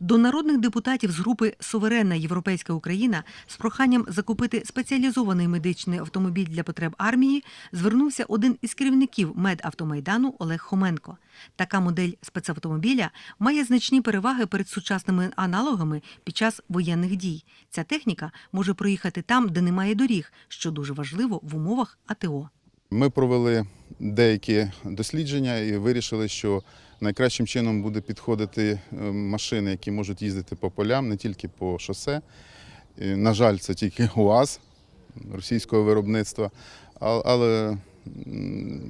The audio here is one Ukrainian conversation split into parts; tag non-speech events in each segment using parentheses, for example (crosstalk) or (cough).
До народних депутатів з групи Суверенна Європейська Україна з проханням закупити спеціалізований медичний автомобіль для потреб армії звернувся один із керівників медавтомайдану Олег Хоменко. Така модель спецавтомобіля має значні переваги перед сучасними аналогами під час воєнних дій. Ця техніка може проїхати там, де немає доріг, що дуже важливо в умовах АТО. Ми провели деякі дослідження і вирішили, що найкращим чином буде підходити е, машини, які можуть їздити по полям, не тільки по шосе. На жаль, це тільки (laughs) УАЗ російського виробництва, але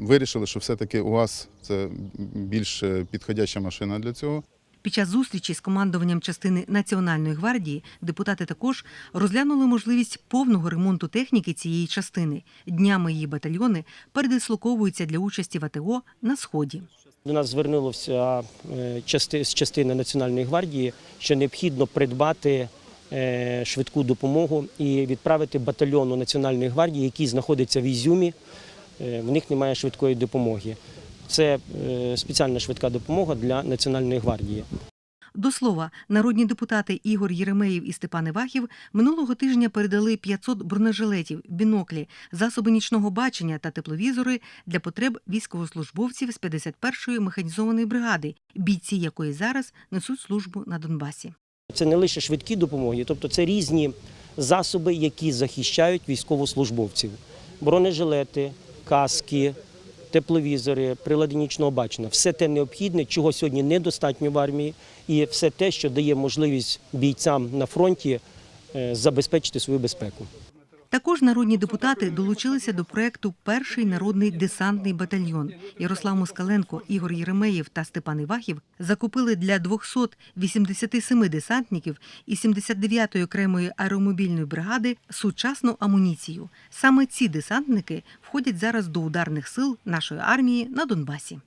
вирішили, що все-таки УАЗ це більш е, підходяща машина для цього. Під час зустрічі з командуванням частини Національної гвардії депутати також розглянули можливість повного ремонту техніки цієї частини. Днями її батальйони передислоковуються для участі в АТО на сході. До нас звернулося е, з частини Національної гвардії, що необхідно придбати е, швидку допомогу і відправити батальйону Національної гвардії, який знаходиться в Ізюмі. Е, В них немає швидкої допомоги. Це е, спеціальна швидка допомога для Національної гвардії. До слова, народні депутати Ігор Єремеєв і Степан Івахів минулого тижня передали 500 бронежилетів, біноклі, засоби нічного бачення та тепловізори для потреб військовослужбовців з 51-ї механізованої бригади, бійці якої зараз несуть службу на Донбасі. Це не лише швидкі допомоги, тобто це різні засоби, які захищають військовослужбовців. Бронежилети, каски, тепловізори, прилади нічного бачення. Все те необхідне, чого сьогодні недостатньо в армії, і все те, що дає можливість бійцям на фронті е, забезпечити свою безпеку. Також народні депутати долучилися до проекту Перший народний десантний батальйон. Ярослав Москаленко, Ігор Єремеєв та Степан Івахів закупили для 287 десантників і 79-ї окремої аеромобільної бригади сучасну амуніцію. Саме ці десантники входять зараз до ударних сил нашої армії на Донбасі.